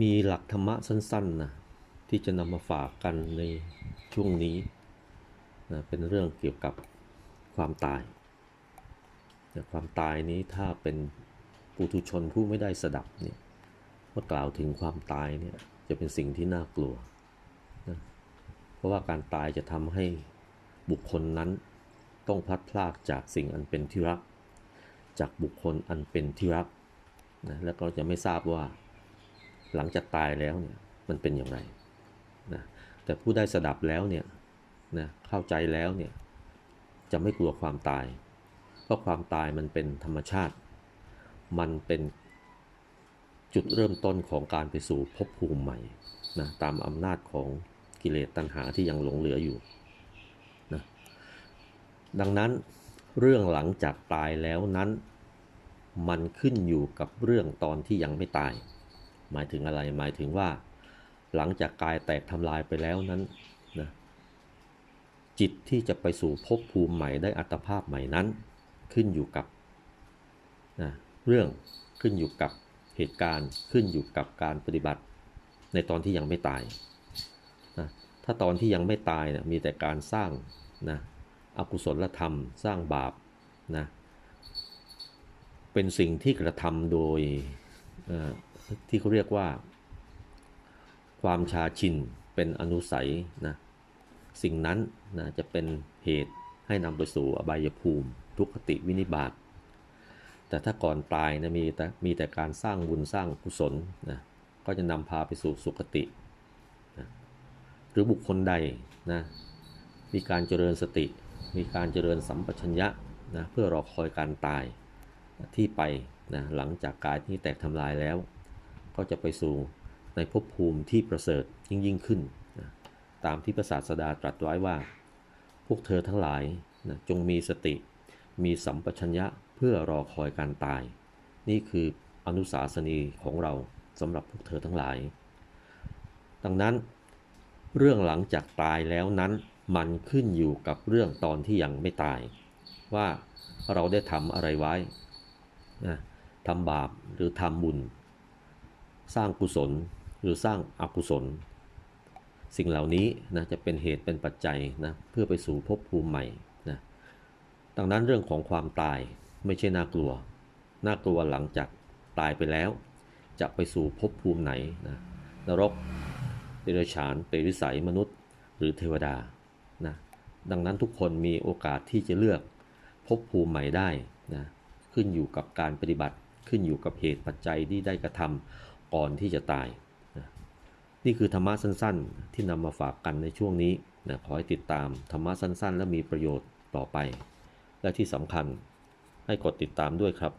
มีหลักธรรมะสั้นๆนะที่จะนำมาฝากกันในช่วงนี้นะเป็นเรื่องเกี่ยวกับความตายนะความตายนี้ถ้าเป็นปุถุชนผู้ไม่ได้สดับเนี่ยเมื่อกล่าวถึงความตายเนี่ยจะเป็นสิ่งที่น่ากลัวนะเพราะว่าการตายจะทำให้บุคคลนั้นต้องพลัดพรากจากสิ่งอันเป็นที่รัก จากบุคคลอันเป็นที่รักนะแล้วก็จะไม่ทราบว่า หลังจากตายแล้วเนี่ยมันเป็นอย่างไรนะแต่ผู้ได้สดับแล้วเนี่ยนะเข้าใจแล้วเนี่ยจะไม่กลัวความตาย เพราะความตายมันเป็นธรรมชาติ มันเป็นจุดเริ่มต้นของการไปสู่ภพภูมิใหม่นะตามอำนาจของกิเลสตัณหาที่ยังหลงเหลืออยู่นะดังนั้นเรื่องหลังจากตายแล้วนั้น มันขึ้นอยู่กับเรื่องตอนที่ยังไม่ตาย หมายถึงอะไรหมายถึงว่า หลังจากกายแตกทำลายไปแล้วนั้นนะจิตที่จะไปสู่ภพภูมิใหม่ได้อัตภาพใหม่นั้น ขึ้นอยู่กับนะเรื่องขึ้นอยู่กับเหตุการณ์ขึ้นอยู่กับการปฏิบัติ ในตอนที่ยังไม่ตายนะถ้าตอนที่ยังไม่ตายนะมีแต่การสร้างนะอกุศลธรรม สร้างบาปนะเป็นสิ่งที่กระทำโดย ที่เขาเรียกว่า ความชาชินเป็นอนุสัยนะสิ่งนั้นนะจะเป็นเหตุให้นำไปสู่อบายภูมิ ทุกขติวินิบาตแต่ถ้าก่อนตายนะมีแต่มีแต่การสร้างบุญสร้างกุศลนะก็จะนำพาไปสู่สุคตินะหรือบุคคลใดนะมีการเจริญสติ มีการเจริญสัมปชัญญะนะเพื่อรอคอยการตายที่ไปนะหลังจากกายที่แตกทำลายแล้ว ก็จะไปสู่ในภพภูมิที่ประเสริฐยิ่งยิ่งขึ้นนะตามที่พระศาสดาตรัสไว้ว่า พวกเธอทั้งหลายนะจงมีสติ มีสัมปชัญญะเพื่อรอคอยการตาย นี่คืออนุสาสนีของเราสำหรับพวกเธอทั้งหลาย ดังนั้นเรื่องหลังจากตายแล้วนั้นมันขึ้นอยู่กับเรื่องตอนที่ยังไม่ตาย ว่าเราได้ทำอะไรไว้นะทำบาปหรือทำบุญ สร้างกุศลหรือสร้างอกุศล สิ่งเหล่านี้นะจะเป็นเหตุเป็นปัจจัยนะเพื่อไปสู่ภพภูมิใหม่นะดังนั้นเรื่องของความตายไม่ใช่น่ากลัว น่ากลัวหลังจากตายไปแล้ว จะไปสู่ภพภูมิไหนนะนรกเดรัจฉานเปรตวิสัยมนุษย์ หรือเทวดานะดังนั้นทุกคนมีโอกาสที่จะเลือกภพภูมิใหม่ได้นะขึ้นอยู่กับการปฏิบัติขึ้นอยู่กับเหตุปัจจัยที่ได้กระทำ ก่อนที่จะตายนะนี่คือธรรมะสั้นๆ ที่นำมาฝากกันในช่วงนี้นะขอให้ติดตามธรรมะสั้นๆ และมีประโยชน์ต่อไป และที่สำคัญให้กดติดตามด้วยครับ